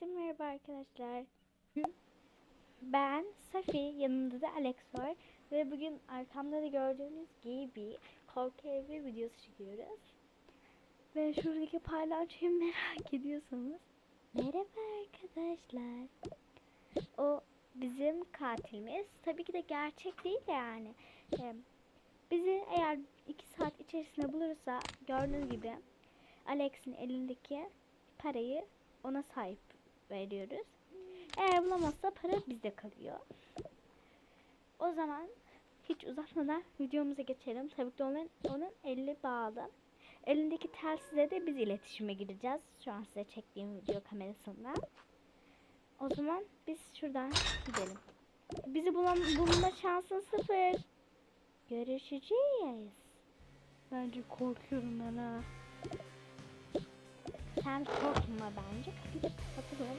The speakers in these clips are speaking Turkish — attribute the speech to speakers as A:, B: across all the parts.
A: Herkese merhaba arkadaşlar. Ben Safi, yanında da Alex var. Ve bugün arkamda da gördüğünüz gibi korku evi videosu çekiyoruz. Ve şuradaki palyaçoyu merak ediyorsanız. Merhaba arkadaşlar. O bizim katilimiz. Tabii ki de gerçek değil yani. Ee, Bizi eğer 2 saat içerisinde bulursa gördüğünüz gibi Alex'in elindeki parayı ona sahip veriyoruz. Eğer bulamazsa para bizde kalıyor. O zaman hiç uzatmadan videomuza geçelim. Tabii ki onun, onun eli bağlı. Elindeki telsizle de biz iletişime gireceğiz. Şu an size çektiğim video kamerasından. O zaman biz şuradan gidelim. Bizi bulam bulma şansın sıfır. Görüşeceğiz. Bence korkuyorum ben ha. Sen korkma bence. Kapatalım.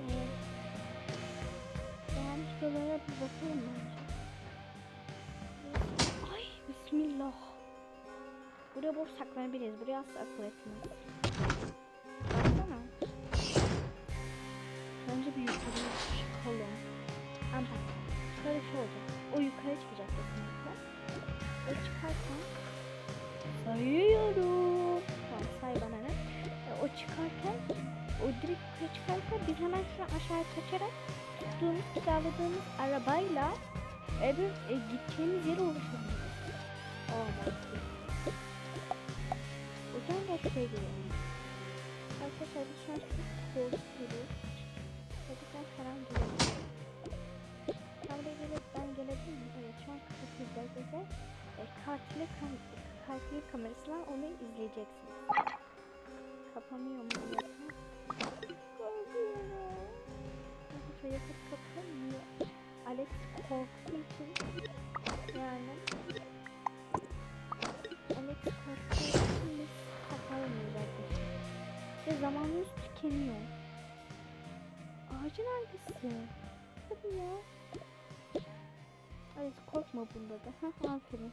A: Ee, yani şuralara bir bakalım bence. Ay bismillah. Buraya boş saklanabiliriz. Buraya asla akıl etmez. Baksana. Bence bir yukarıya çıkarken o direkt yukarı çıkarken biz hemen şuradan aşağıya kaçarak tuttuğumuz kiraladığımız arabayla bir, e, gideceğimiz yere ulaşabiliriz. Olmaz. O yüzden de şuraya girelim. Arkadaşlar biz şu an çok korkuyoruz. Çocuklar falan geliyor. Kamera gelip ben gelebilir miyim? Evet şu an kapatıyoruz arkadaşlar. E, katili kamerasından onu izleyeceksiniz. Kapanıyor mu? Korkuyorum. Şöyle bir kapanmıyor. Alex korktuğu için yani Alex korktuğu için biz arkadaşlar. Ve zamanımız tükeniyor. Ağacın hangisi? Hadi ya. Ay korkma bunda da. Hah aferin.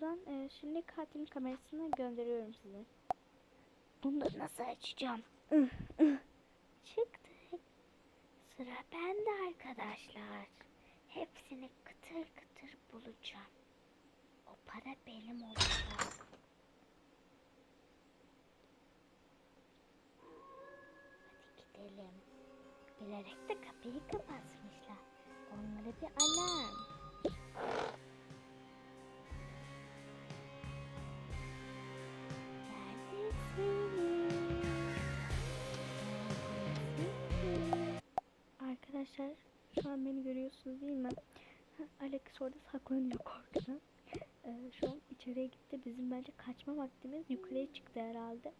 A: Buradan e, şimdi katilin kamerasını gönderiyorum size. Da nasıl açacağım? Çıktık. Sıra bende arkadaşlar. Hepsini kıtır kıtır bulacağım. O para benim olacak. Hadi gidelim. Bilerek de kapıyı kapatmışlar. Onlara bir alarm. An beni görüyorsunuz değil mi? Alex orada saklanıyor korkudan. Ee, şu an içeriye gitti. Bizim bence kaçma vaktimiz yukarıya çıktı herhalde.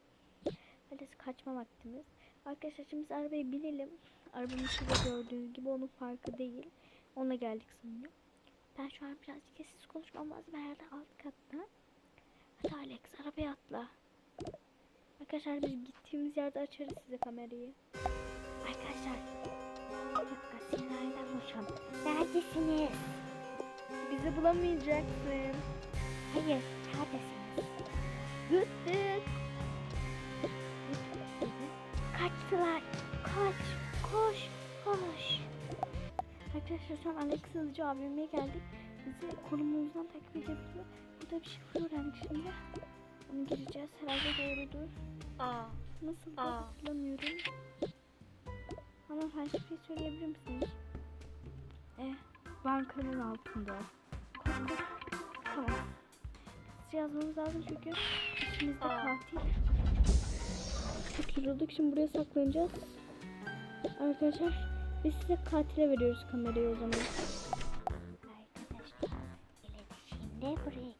A: Alex kaçma vaktimiz. Arkadaşlar şimdi biz arabaya binelim. Arabanın içinde gördüğünüz gibi onun farkı değil. Ona geldik sanıyor. Ben şu an birazcık sessiz konuşmam lazım. Herhalde alt katta. Hadi Alex arabaya atla. Arkadaşlar biz gittiğimiz yerde açarız size kamerayı. Arkadaşlar. Dakika sinirlerden konuşalım. Neredesiniz? Bizi bulamayacaksın. Hayır. Neredesiniz? Gittik. Kaçtılar. Kaç. Koş. Koş. Arkadaşlar şu an Alex hızlıca AVM'ye geldik. Bizi konumumuzdan takip edebiliyor. Burada bir şifre öğrendik şimdi. Onu gireceğiz. Herhalde doğrudur.
B: Aa,
A: Nasıl
B: Aa.
A: hatırlamıyorum. Ama sen şifreyi söyleyebilir misiniz? Eh, bankanın altında. Koş. Tamam. Hızlıca yazmamız lazım çünkü içimizde katil. Çok yorulduk. Şimdi buraya saklanacağız. Arkadaşlar biz size katile veriyoruz kamerayı o zaman. Arkadaşlar iletişimde burayı Hey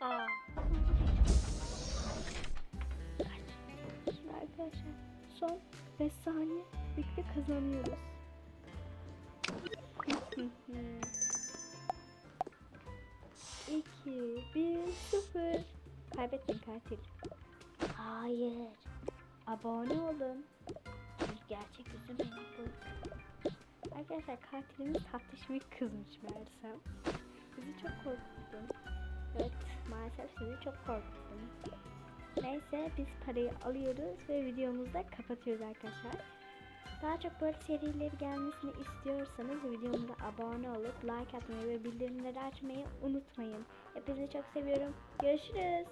B: Aa.
A: Şimdi arkadaşlar son 5 saniye birlikte kazanıyoruz. 2, 1, 0. Kaybettin katil. Hayır. Abone olun. Bir gerçek yüzü bu. Arkadaşlar katilimiz tatlış bir kızmış meğersem. Bizi çok korkuttun. Evet maalesef sizi çok korkuttum. Neyse biz parayı alıyoruz ve videomuzu da kapatıyoruz arkadaşlar. Daha çok böyle serileri gelmesini istiyorsanız videomuza abone olup like atmayı ve bildirimleri açmayı unutmayın. Hepinizi çok seviyorum. Görüşürüz.